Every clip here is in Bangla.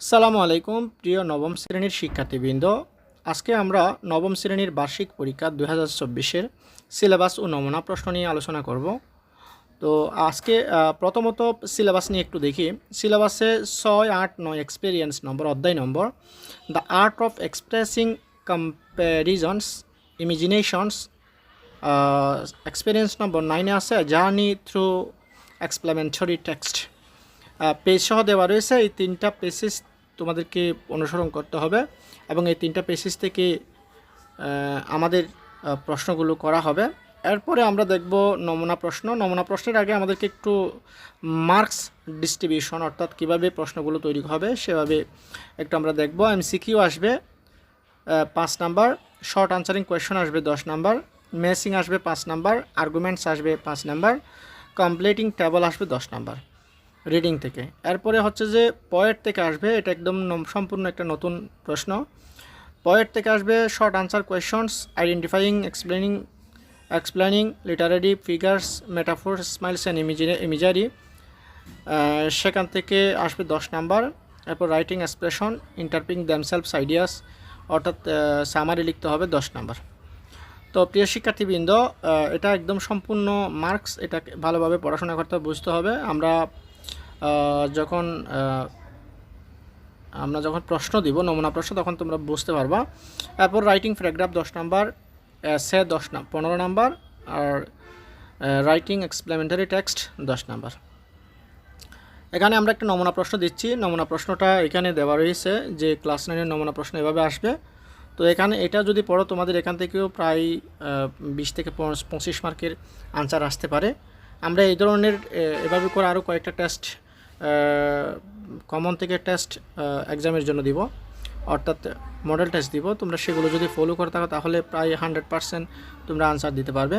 সালামু আলাইকুম, প্রিয় নবম শ্রেণির শিক্ষার্থীবৃন্দ। আজকে আমরা নবম শ্রেণির বার্ষিক পরীক্ষা দুই হাজার চব্বিশের সিলেবাস ও নমুনা প্রশ্ন নিয়ে আলোচনা করব। তো আজকে প্রথমত সিলেবাস নিয়ে একটু দেখি। সিলেবাসে ছয়, আট, নয় এক্সপিরিয়েন্স নম্বর, অধ্যায় number. The art of expressing comparisons imaginations experience number নাইনে আছে journey through explanatory text page সহ দেওয়া রয়েছে। এই তিনটা পেসেস তোমাদেরকে অনুসরণ করতে হবে এবং এই তিনটা পেসেস থেকে আমাদের প্রশ্নগুলো করা হবে। এরপরে আমরা দেখব নমুনা প্রশ্ন। নমুনা প্রশ্নের আগে আমাদেরকে একটু মার্কস ডিস্ট্রিবিউশন অর্থাৎ কীভাবে প্রশ্নগুলো তৈরি হবে সেভাবে একটু আমরা দেখব। এমসিকিউ আসবে পাঁচ নাম্বার। শর্ট আনসারিং কোয়েশন আসবে দশ নাম্বার। মেসিং আসবে পাঁচ নাম্বার। আর্গুমেন্টস আসবে পাঁচ নাম্বার। কমপ্লিটিং টেবল আসবে দশ নাম্বার। রিডিং থেকে। এরপরে হচ্ছে যে পয়েট থেকে আসবে, এটা একদম সম্পূর্ণ একটা নতুন প্রশ্ন। পয়েট থেকে আসবে short answer questions identifying explaining explaining literary figures metaphor similes and imagery সেখান থেকে আসবে দশ নাম্বার। এরপর writing expression interpreting themselves ideas অর্থাৎ সামারি লিখতে হবে দশ নাম্বার। তো প্রিয় শিক্ষার্থীবৃন্দ এটা একদম সম্পূর্ণ মার্কস এটা ভালোভাবে পড়াশোনা করতে বুঝতে হবে। আমরা যখন আমরা যখন প্রশ্ন দিব, নমুনা প্রশ্ন, তখন তোমরা বুঝতে পারবা। এরপর রাইটিং প্যারাগ্রাফ দশ নাম্বার সে দশ পনেরো নাম্বার, আর রাইটিং এক্সপ্লেমেন্টারি টেক্সট দশ নাম্বার। এখানে আমরা একটা নমুনা প্রশ্ন দিচ্ছি। নমুনা প্রশ্নটা এখানে দেওয়া রয়েছে যে ক্লাস নাইনের নমুনা প্রশ্ন এভাবে আসবে। তো এখানে এটা যদি পড়ো, তোমাদের এখান থেকেও প্রায় বিশ থেকে পঁচ- পঁচিশ মার্কের আনসার আসতে পারে। আমরা এই ধরনের এভাবে করে আরও কয়েকটা টেস্ট কমন থেকে টেস্ট এক্সামের জন্য দিব। অর্থাৎ মডেল টেস্ট দিব। তোমরা সেগুলো যদি ফলো করে থাকো, তাহলে প্রায় হান্ড্রেড পারসেন্ট তোমরা আনসার দিতে পারবে।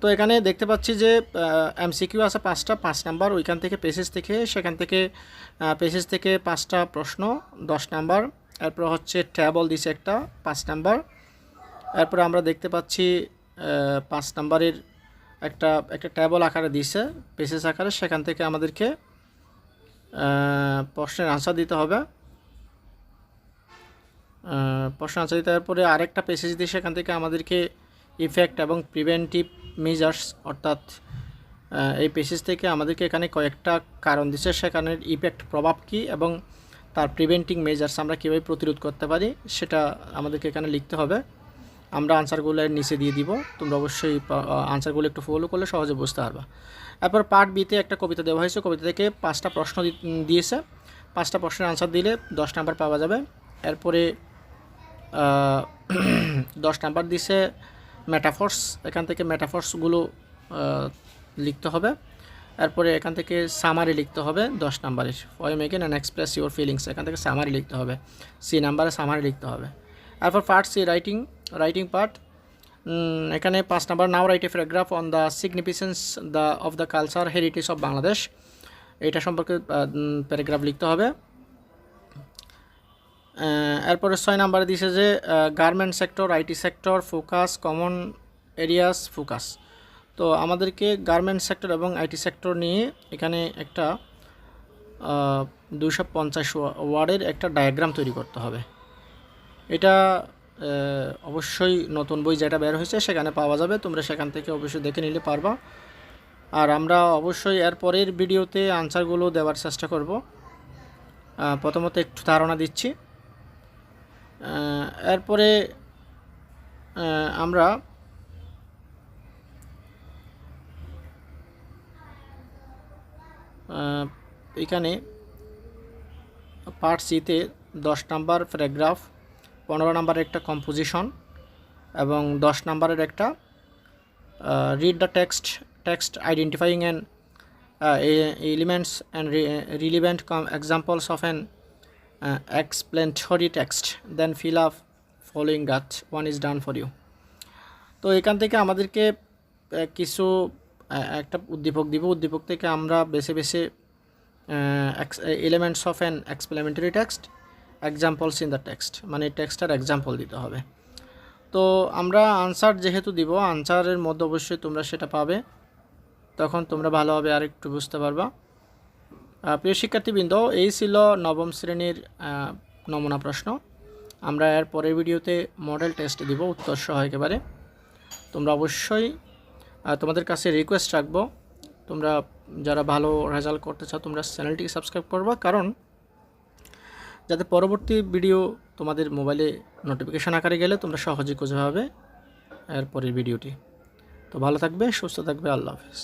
তো এখানে দেখতে পাচ্ছি যে এমসিকিউ আছে পাঁচটা, পাঁচ নাম্বার। ওইখান থেকে পেসেজ থেকে, সেখান থেকে পেসেজ থেকে পাঁচটা প্রশ্ন, দশ নাম্বার। এরপর হচ্ছে ট্যাবল দিছে একটা, পাঁচ নাম্বার। এরপর আমরা দেখতে পাচ্ছি পাঁচ নাম্বারের একটা একটা ট্যাবল আকারে দিছে পেসেজ আকারে, সেখান থেকে আমাদেরকে প্রশ্নের আনসার দিতে হবে। প্রশ্ন আনসার দিতে পরে আরেকটা পেসেজ দিয়ে সেখান থেকে আমাদেরকে ইফেক্ট এবং প্রিভেন্টিভ মেজার্স অর্থাৎ এই পেসেজ থেকে আমাদেরকে এখানে কয়েকটা কারণ দিচ্ছে সেখানের ইফেক্ট প্রভাব কী এবং তার প্রিভেন্টিং মেজার্স আমরা কীভাবে প্রতিরোধ করতে পারি, সেটা আমাদেরকে এখানে লিখতে হবে। আমরা আনসারগুলো নিচে দিয়ে দিব। তোমরা অবশ্যই আনসারগুলো একটু ফলো করলে সহজে বুঝতে পারবা। এরপর পার্ট বিতে একটা কবিতা দেওয়া হয়েছে। কবিতা থেকে পাঁচটা প্রশ্ন দিয়েছে। পাঁচটা প্রশ্নের আনসার দিলে দশ নাম্বার পাওয়া যাবে। এরপরে দশ নাম্বার দিছে মেটাফোর্স এখান থেকে মেটাফোর্সগুলো লিখতে হবে। এরপরে এখান থেকে সামারি লিখতে হবে দশ নাম্বারের why making and express your feelings এখান থেকে সামারি লিখতে হবে। সি নাম্বারে সামারি লিখতে হবে। এরপর part C writing writing part এখানে পাঁচ number now write a paragraph on the significance the of the culture heritage of Bangladesh এটা সম্পর্কে প্যারাগ্রাফ লিখতে হবে। এরপরে ছয় নাম্বারে দিছে যে garment sector IT sector focus common areas focus তো আমাদেরকে গার্মেন্ট সেক্টর এবং আইটি সেক্টর নিয়ে এখানে একটা দুশো পঞ্চাশ ওয়ার্ডের একটা ডায়াগ্রাম তৈরি করতে হবে। এটা অবশ্যই নতুন বই যেটা বের হয়েছে সেখানে পাওয়া যাবে। তোমরা সেখান থেকে অবশ্যই দেখে নিলে পারবা। আর আমরা অবশ্যই এর পরের ভিডিওতে আনসারগুলো দেওয়ার চেষ্টা করব। প্রথমত একটু ধারণা দিচ্ছি। এরপরে আমরা এখানে পার্ট সিতে দশ নাম্বার প্যারাগ্রাফ পনেরো নাম্বারের একটা কম্পোজিশন এবং দশ নাম্বারের একটা read the text text identifying and elements and relevant examples of an explanatory text then fill up following gap one is done for you তো এখান থেকে আমাদেরকে কিছু একটা উদ্দীপক দিব। উদ্দীপক থেকে আমরা বেছে বেছে elements of an explanatory text examples in the text মানে টেক্সটার এক্সাম্পল দিতে হবে। তো আমরা আনসার যেহেতু দিব আনসারের মধ্যে অবশ্যই তোমরা সেটা পাবে। তখন তোমরা ভালোভাবে আর একটু বুঝতে পারবা। প্রিয় শিক্ষার্থীবৃন্দ, এই ছিল নবম শ্রেণির নমুনা প্রশ্ন। আমরা এর পরের ভিডিওতে মডেল টেস্ট দিব, উত্তর সহ একেবারে। তোমরা অবশ্যই তোমাদের কাছে রিকোয়েস্ট রাখব। তোমরা যারা ভালো রেজাল্ট করতে চাও, তোমরা চ্যানেলটিকে সাবস্ক্রাইব করবা। কারণ যাতে পরবর্তী ভিডিও তোমাদের মোবাইলে নোটিফিকেশান আকারে গেলে তোমরা সহজে খুঁজে পাবে এর পরের ভিডিওটি। তো ভালো থাকবে, সুস্থ থাকবে, আল্লাহ হাফিজ।